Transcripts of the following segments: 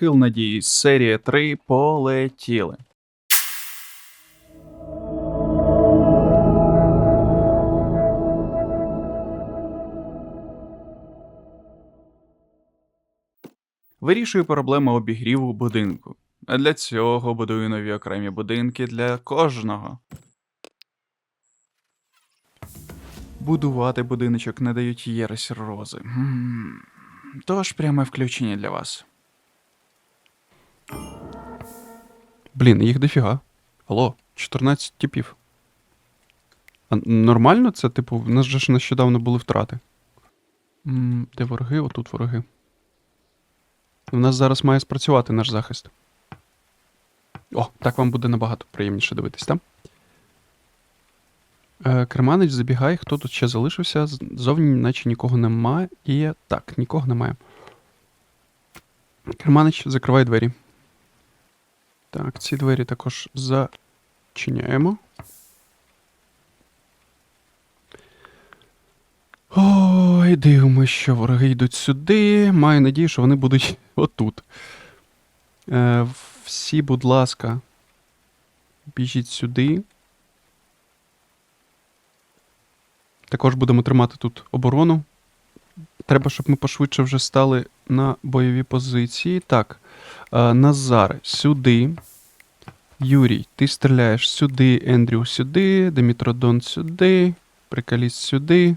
Схил надії. Серія 3 полетіли. Вирішую проблему обігріву будинку. А для цього будую нові окремі будинки для кожного. Будувати будиночок не дають єресь рози. Тож пряме включення для вас. Блін, їх дофіга. Алло, 14 типів. А нормально це, типу, в нас же ж нещодавно були втрати. М, Де вороги? Отут вороги. У нас зараз має спрацювати наш захист. О, так вам буде набагато приємніше дивитись, так? Е, Керманич, забігай, хто тут ще залишився? Зовні, наче нікого немає. Так, нікого немає. Керманич, закривай двері. Так, ці двері також зачиняємо. Ой, дивимося, що вороги йдуть сюди. Маю надію, що вони будуть отут. Е, всі, будь ласка, біжіть сюди. Також будемо тримати тут оборону. Треба, щоб ми пошвидше вже стали на бойові позиції. Так. Е, Назар, сюди. Юрій, ти стріляєш сюди, Ендрю сюди, Димітродон сюди, Прикаліст сюди.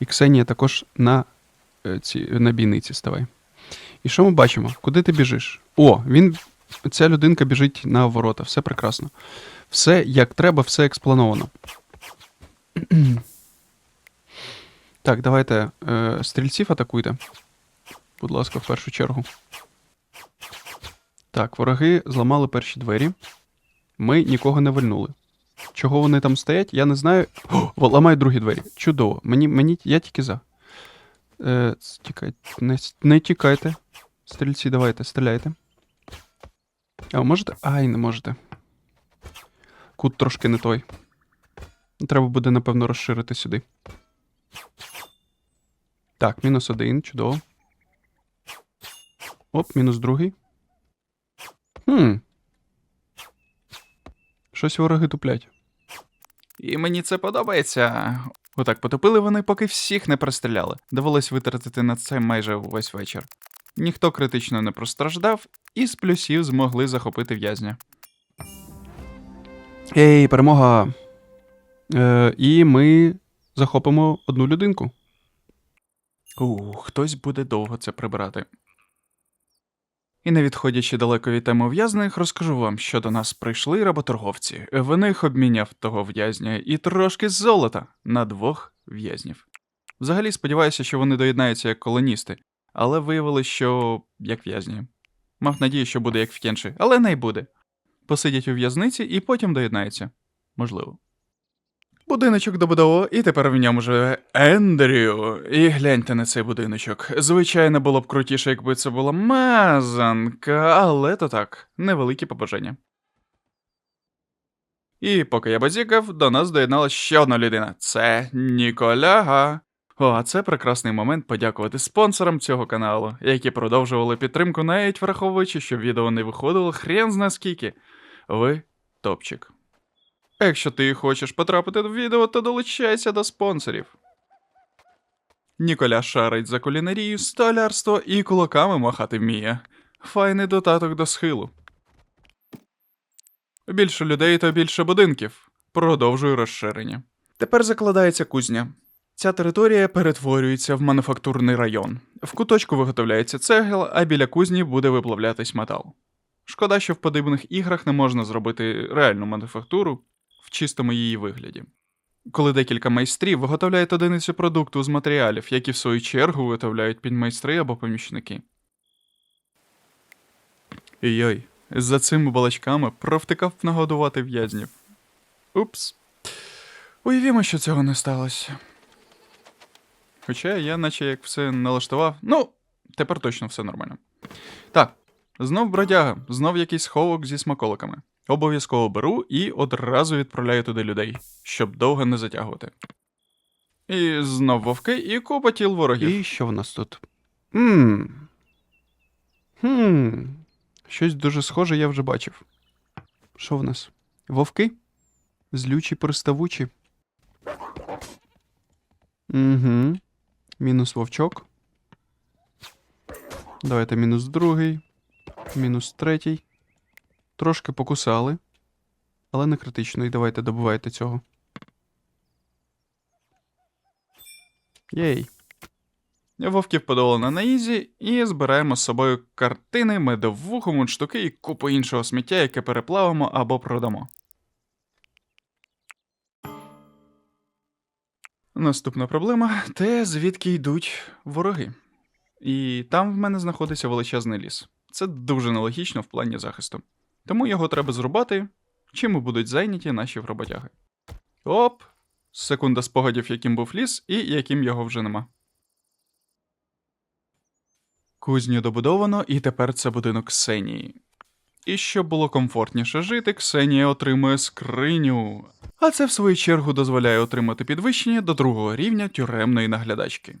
І Ксенія також на, е, ці, на бійниці ставай. І що ми бачимо? Куди ти біжиш? О, він. Ця людинка біжить на ворота. Все прекрасно. Все як треба, все експлановано. так, давайте е, стрільців атакуйте. Будь ласка, в першу чергу. Так, вороги зламали перші двері. Ми нікого не вальнули. Чого вони там стоять, я не знаю. О, ламають другі двері. Чудово. Мені, мені, я тільки за. Е, тікайте, не, не тікайте. Стрільці, давайте, стріляйте. А можете? Ай, не можете. Кут трошки не той. Треба буде, напевно, розширити сюди. Так, мінус один, чудово. Оп, мінус другий. Хм. Щось вороги туплять. І мені це подобається. Отак потопили вони, поки всіх не пристріляли. Довелось витратити на це майже увесь вечір. Ніхто критично не постраждав, і з плюсів змогли захопити в'язня. Ей, перемога. Е, і ми захопимо одну людинку. У, хтось буде довго це прибирати. І не відходячи далеко від теми ув'язнених, розкажу вам, що до нас прийшли работорговці. В них обміняв того в'язня і трошки золота на двох в'язнів. Взагалі сподіваюся, що вони доєднаються як колоністи, але виявилось, що як в'язні. Мав надію, що буде як в Кенші, але не буде. Посидять у в'язниці і потім доєднаються. Можливо. Будиночок добудово, і тепер в ньому живе Ендрю. І гляньте на цей будиночок. Звичайно, було б крутіше, якби це була мазанка, але то так, невеликі побажання. І поки я базікав, до нас доєдналася ще одна людина. Це Ніколяга. О, а це прекрасний момент подякувати спонсорам цього каналу, які продовжували підтримку, навіть враховуючи, що відео не виходило хрен зна скільки. Ви топчик. Якщо ти хочеш потрапити в відео, то долучайся до спонсорів. Ніколя шарить за кулінарію, столярство і кулаками махати вміє. Файний додаток до схилу. Більше людей, то більше будинків. Продовжую розширення. Тепер закладається кузня. Ця територія перетворюється в мануфактурний район. В куточку виготовляється цегел, а біля кузні буде виплавлятись метал. Шкода, що в подібних іграх не можна зробити реальну мануфактуру в чистому її вигляді. Коли декілька майстрів виготовляють одиницю продукту з матеріалів, які в свою чергу виготовляють підмайстри або помічники. Йой, за цими балачками провтикав нагодувати в'язнів. Упс. Уявімо, що цього не сталося. Хоча я наче як все налаштував. Ну, тепер точно все нормально. Так, знов бродяга, знов якийсь сховок зі смаколиками. Обов'язково беру і одразу відправляю туди людей, щоб довго не затягувати. І знов вовки, і купа тіл ворогів. І що в нас тут? Хм. Хм. Щось дуже схоже я вже бачив. Що в нас? Вовки? Злючі приставучі. Угу. Мінус вовчок. Давайте мінус другий. Мінус третій. Трошки покусали. Але не критично. І давайте добивайте цього. Єй. Вовків подолано на ізі і збираємо з собою картини, медовуху, мундштуки і купу іншого сміття, яке переплавимо або продамо. Наступна проблема те, звідки йдуть вороги. І там в мене знаходиться величезний ліс. Це дуже нелогічно в плані захисту. Тому його треба зрубати, чим будуть зайняті наші роботяги. Оп! Секунда спогадів, яким був ліс, і яким його вже нема. Кузню добудовано, і тепер це будинок Ксенії. І щоб було комфортніше жити, Ксенія отримує скриню. А це в свою чергу дозволяє отримати підвищення до другого рівня тюремної наглядачки.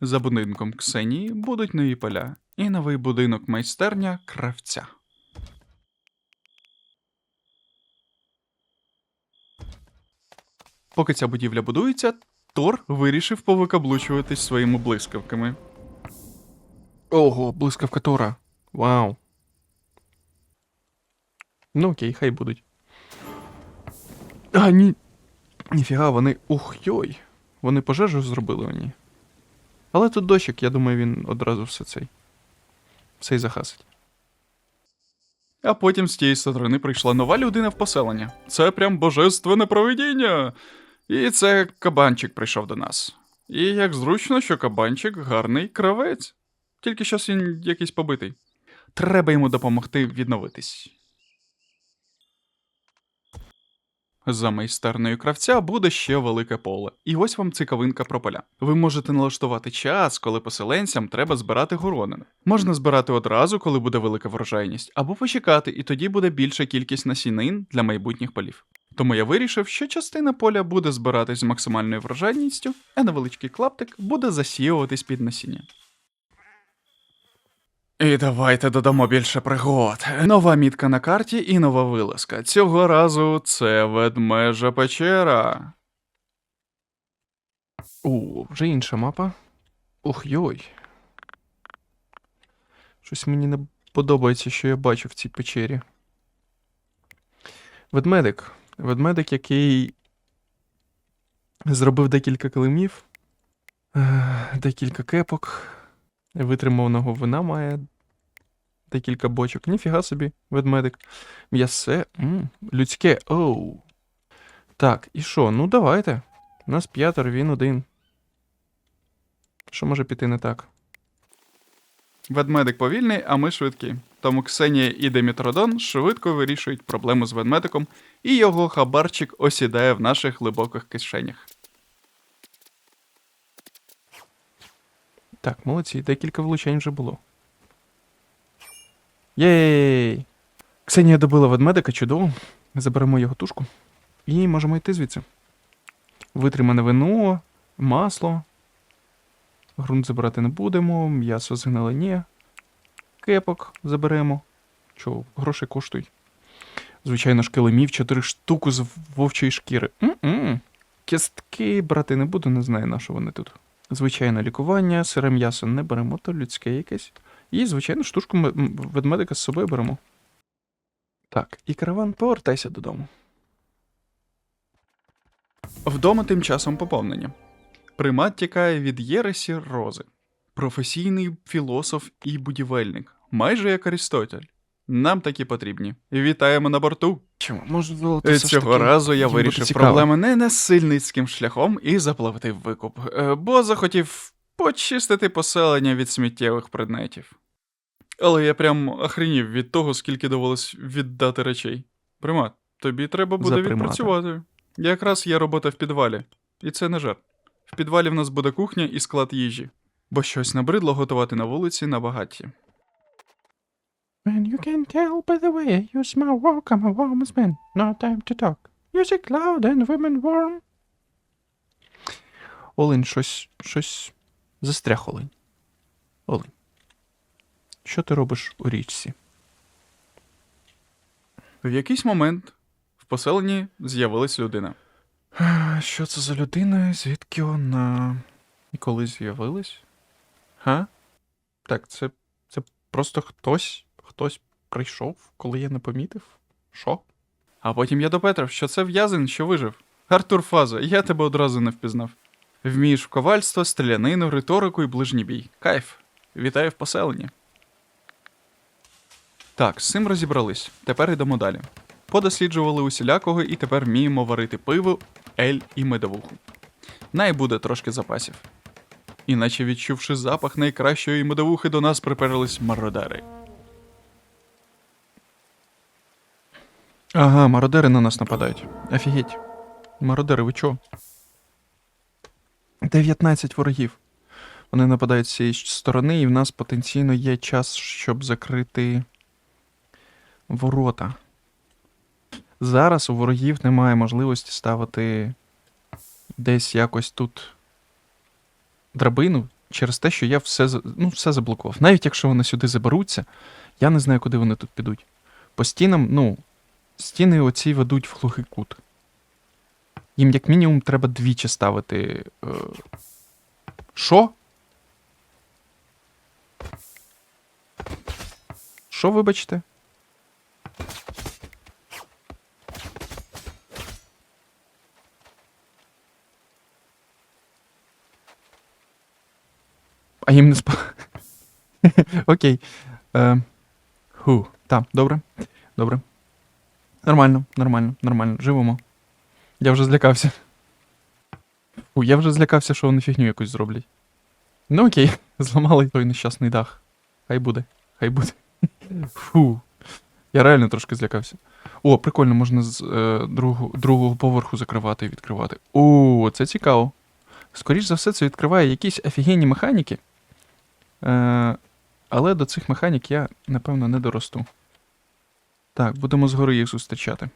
За будинком Ксенії будуть нові поля і новий будинок майстерня кравця. Поки ця будівля будується, Тор вирішив повикаблучуватись своїми блискавками. Ого, блискавка Тора. Вау. Ну окей, хай будуть. А, ні. Ніфіга, вони. Ух йой. Вони пожежу зробили мені. Але тут дощик, я думаю, він одразу все цей. Все й захасить. А потім з тієї сторони прийшла нова людина в поселення. Це прям божественне провидіння. І це кабанчик прийшов до нас. І як зручно, що кабанчик гарний кравець. Тільки щось він якийсь побитий. Треба йому допомогти відновитись. За майстерною кравця буде ще велике поле. І ось вам цікавинка про поля. Ви можете налаштувати час, коли поселенцям треба збирати горонини. Можна збирати одразу, коли буде велика врожайність, або почекати, і тоді буде більша кількість насінин для майбутніх полів. Тому я вирішив, що частина поля буде збиратись з максимальною врожайністю, а невеличкий клаптик буде засіюватись під насіння. І давайте додамо більше пригод. Нова мітка на карті і нова вилазка. Цього разу це ведмежа печера. О, вже інша мапа. Ух йой. Щось мені не подобається, що я бачу в цій печері. Ведмедик. Ведмедик, який зробив декілька килимів, е, декілька кепок, витриманого вина має декілька бочок. Ніфіга собі, ведмедик. М'ясе. людське. Оу. Так, і що? Ну давайте. У Нас п'ятеро, він один. Що може піти не так? Ведмедик повільний, а ми швидкі. Тому Ксенія і Демітродон швидко вирішують проблему з ведмедиком, і його хабарчик осідає в наших глибоких кишенях. Так, молодці, декілька влучень вже було. Єй! Ксенія добила ведмедика, чудово. Заберемо його тушку. І можемо йти звідси. Витримане вино, масло. Грунт забирати не будемо, м'ясо згниле ні. Кепок заберемо. Чого, гроші коштують. Звичайно ж, килимів 4 штуку з вовчої шкіри. М-м. Кістки брати не буду, не знаю, на що вони тут. Звичайне лікування, сире м'ясо не беремо, то людське якесь. І, звичайно, штучку ведмедика з собою беремо. Так, і караван, повертайся додому. Вдома тим часом поповнення. Примат тікає від Єресі Рози. Професійний філософ і будівельник, майже як Арістотель. Нам такі потрібні. Вітаємо на борту. Чому? Може, Е, все ж Цього таки разу я їм буде вирішив цікаво. проблеми не насильницьким шляхом і заплатив викуп, е, бо захотів почистити поселення від сміттєвих предметів. Але я прям охренів від того, скільки довелось віддати речей. Примат, тобі треба буде За примата. відпрацювати. Якраз є робота в підвалі, і це не жарт. В підвалі в нас буде кухня і склад їжі, бо щось набридло готувати на вулиці на багатті. Man, you can tell by the way you smell walk, I'm a woman's man. No time to talk. Music loud and women warm. Олень, щось, щось застряг олень. Олень. Що ти робиш у річці? В якийсь момент в поселенні з'явилась людина. Що це за людина? Звідки вона? І коли з'явилась? Га? Так, це, це просто хтось, хтось прийшов, коли я не помітив? Що? А потім я допетрив, що це в'язень, що вижив. Артур Фаза, я тебе одразу не впізнав. Вмієш в ковальство, стрілянину, риторику і ближній бій. Кайф. Вітаю в поселенні. Так, з цим розібрались. Тепер йдемо далі. Подосліджували усілякого і тепер вміємо варити пиво, ель і медовуху. Най буде трошки запасів. Іначе відчувши запах найкращої медовухи, до нас приперлись мародери. Ага, мародери на нас нападають. Офігеть. Мародери, ви чо? 19 ворогів. Вони нападають з цієї сторони, і в нас потенційно є час, щоб закрити ворота. Зараз у ворогів немає можливості ставити десь якось тут драбину через те, що я все, ну, все заблокував. Навіть якщо вони сюди заберуться, я не знаю, куди вони тут підуть. По стінам, ну, стіни оці ведуть в глухий кут. Їм, як мінімум, треба двічі ставити. Е... Що? Що, вибачте? А їм не спа. Окей. Е... Ху. Так, добре. Добре. Нормально, нормально, нормально. Живемо. Я вже злякався. Фу, я вже злякався, що вони фігню якусь зроблять. Ну окей, зламали той нещасний дах. Хай буде, хай буде. Фу. Я реально трошки злякався. О, прикольно, можна з е, другого, другого поверху закривати і відкривати. О, це цікаво. Скоріш за все, це відкриває якісь офігенні механіки. Е, але до цих механік я, напевно, не доросту. Так, будемо згори їх зустрічати.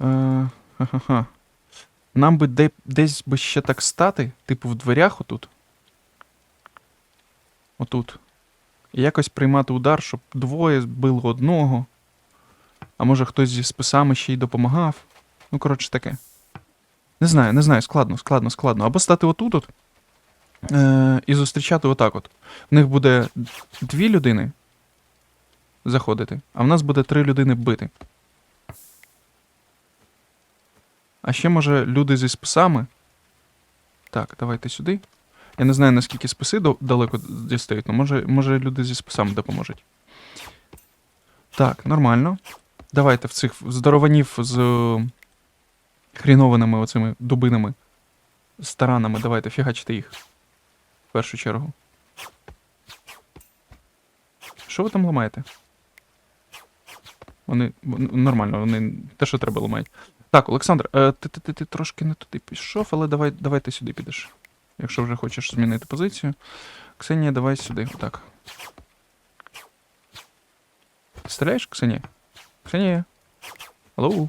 Е, ха-ха-ха. Нам би де, десь би ще так стати, типу в дверях отут. Отут. І якось приймати удар, щоб двоє збили одного. А може хтось зі списами ще й допомагав. Ну, коротше таке. Не знаю, не знаю, складно, складно, складно. Або стати отут от. Е, і зустрічати отак от. В них буде дві людини заходити, а в нас буде три людини бити. А ще, може, люди зі списами. Так, давайте сюди. Я не знаю, наскільки списи далеко дістають, але може, може люди зі списами допоможуть. Так, нормально. Давайте в цих здорованів з хрінованими оцими дубинами, з таранами, давайте фігачте їх. В першу чергу. Що ви там ламаєте? Вони вони- нормально, вони те, що треба ламають. Так, Олександр, е, ти, ти, ти, ти трошки не туди пішов, але давай, давай ти сюди підеш. Якщо вже хочеш змінити позицію. Ксенія, давай сюди. Отак. Стріляєш, Ксенія? Ксенія? Алло?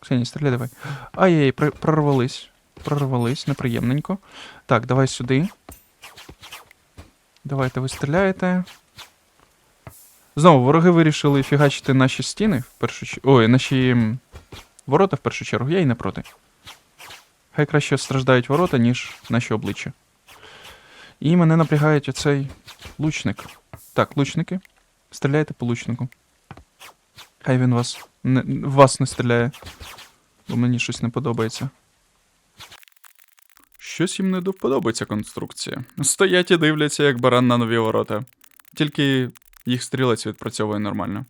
Ксенія, стріляй давай. Ай-яй, прорвались. Прорвались, неприємненько. Так, давай сюди. Давайте ви стріляєте. Знову, вороги вирішили фігачити наші стіни в першу чергу. Ой, наші ворота в першу чергу, я й не проти. Хай краще страждають ворота, ніж наші обличчя. І мене напрягають оцей лучник. Так, лучники. Стріляйте по лучнику. Хай він вас не, в вас не стріляє. Бо мені щось не подобається. Щось їм не ця конструкція. Стоять і дивляться, як баран на нові ворота. Тільки їх стрілець відпрацьовує нормально.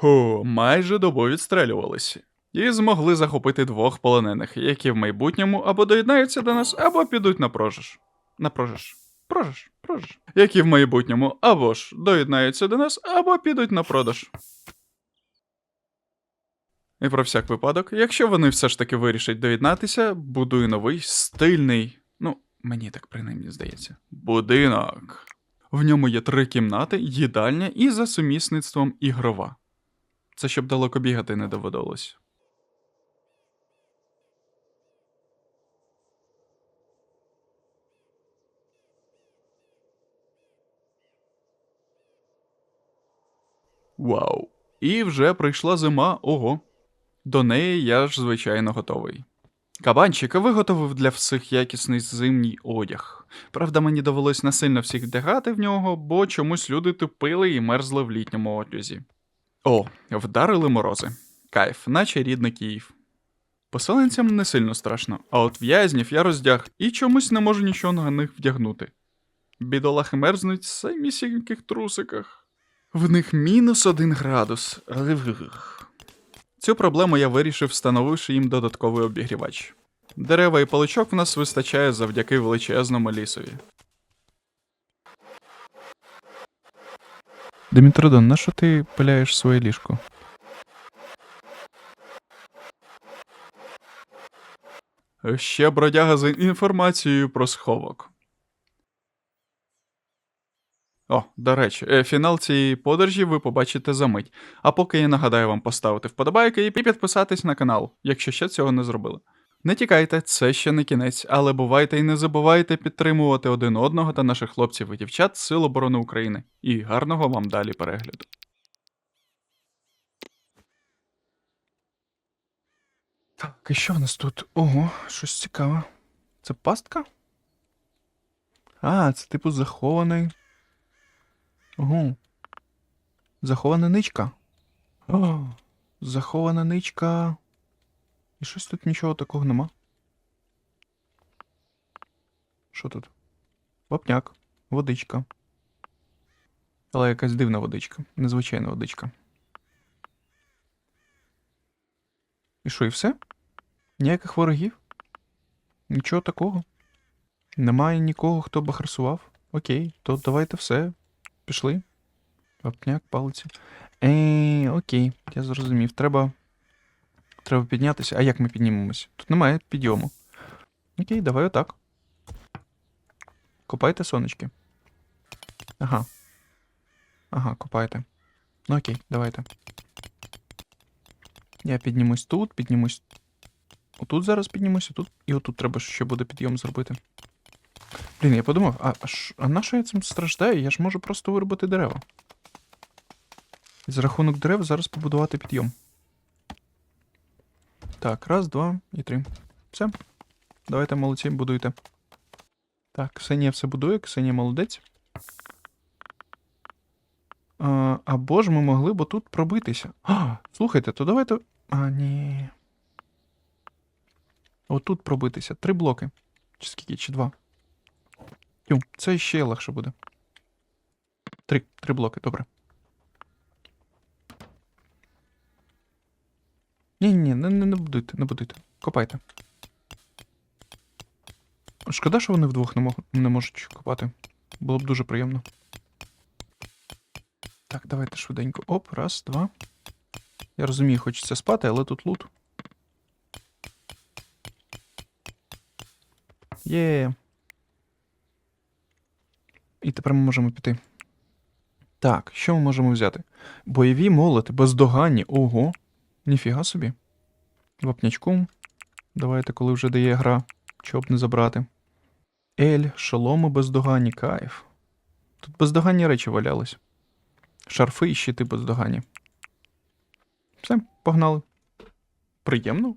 Ху, майже добу відстрелювалися. І змогли захопити двох полонених, які в майбутньому або доєднаються до нас, або підуть на прожиж. На прожиж. Прожиж, прожиж. Які в майбутньому або ж доєднаються до нас, або підуть на продаж. І про всяк випадок, якщо вони все ж таки вирішать доєднатися, будую новий стильний, ну, мені так принаймні здається, будинок. В ньому є три кімнати, їдальня і за сумісництвом ігрова. Це щоб далеко бігати не доводилось. Вау. І вже прийшла зима, ого. До неї я ж, звичайно, готовий. Кабанчик виготовив для всіх якісний зимній одяг. Правда, мені довелось насильно всіх вдягати в нього, бо чомусь люди тупили і мерзли в літньому одязі. О, вдарили морози. Кайф, наче рідний Київ. Поселенцям не сильно страшно, а от в'язнів я роздяг і чомусь не можу нічого на них вдягнути. Бідолахи мерзнуть в самісіньких трусиках. В них мінус один градус. Цю проблему я вирішив, встановивши їм додатковий обігрівач. Дерева і паличок в нас вистачає завдяки величезному лісові. Димітродон, на що ти пиляєш своє ліжко? Ще бродяга з інформацією про сховок. О, до речі, е, фінал цієї подорожі ви побачите за мить. А поки я нагадаю вам поставити вподобайки і підписатись на канал, якщо ще цього не зробили. Не тікайте, це ще не кінець, але бувайте і не забувайте підтримувати один одного та наших хлопців і дівчат Сил оборони України. І гарного вам далі перегляду. Так, і що в нас тут? Ого, щось цікаве. Це пастка? А, це типу захований. Ого. Захована ничка. О, захована ничка. І щось тут нічого такого нема. Що тут? Вапняк, водичка. Але якась дивна водичка, незвичайна водичка. І що, і все? Ніяких ворогів? Нічого такого. Немає нікого, хто б агресував. Окей, то давайте все. Пішли. Вапняк, палиці. Е, окей, я зрозумів. Треба. Треба піднятися. А як ми піднімемось? Тут немає підйому. Окей, давай отак. Копайте сонечки. Ага. Ага, копайте. Ну окей, давайте. Я піднімусь тут, піднімусь. Отут зараз піднімуся, тут і отут треба ще буде підйом зробити. Блін, я подумав, а, а, ш- а на що я цим страждаю? Я ж можу просто виробити дерева. І за рахунок дерев зараз побудувати підйом. Так, раз, два і три. Все. Давайте молодці, будуйте. Так, Ксенія все будує, Ксенія молодець. А, або ж ми могли б тут пробитися. А, слухайте, то давайте. А, ні. Отут пробитися. Три блоки. Чи скільки? Чи два? Тю, це ще легше буде. Три. Три блоки, добре. Ні, ні, не, не, не будуйте, не будуйте. Копайте. Шкода, що вони вдвох не, мог, не можуть копати. Було б дуже приємно. Так, давайте швиденько. Оп, раз, два. Я розумію, хочеться спати, але тут лут. Є. І тепер ми можемо піти. Так, що ми можемо взяти? Бойові молоти, бездоганні. Ого. Ніфіга собі. Вапнячку. Давайте, коли вже дає гра, щоб не забрати. Ель, шоломи бездоганні, кайф. Тут бездоганні речі валялись. Шарфи і щити бездоганні. Все, погнали. Приємно.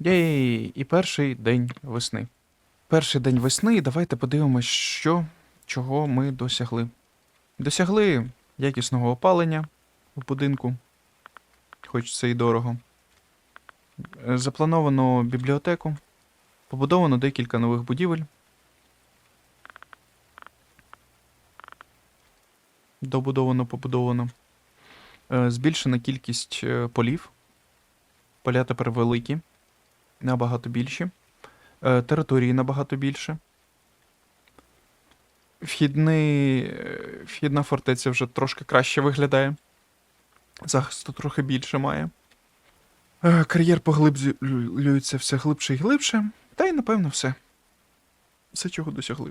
Єй! І перший день весни. Перший день весни, і давайте подивимось, що, чого ми досягли. Досягли якісного опалення в будинку, хоч це і дорого. Заплановано бібліотеку, побудовано декілька нових будівель. Добудовано, побудовано. Е, Збільшена кількість е, полів. Поля тепер великі, набагато більші. Е, Території набагато більше. Вхідний, е, вхідна фортеця вже трошки краще виглядає. Захисту трохи більше має. Е, Кар'єр поглиблюється все глибше і глибше. Та й напевно все. Все, чого досягли.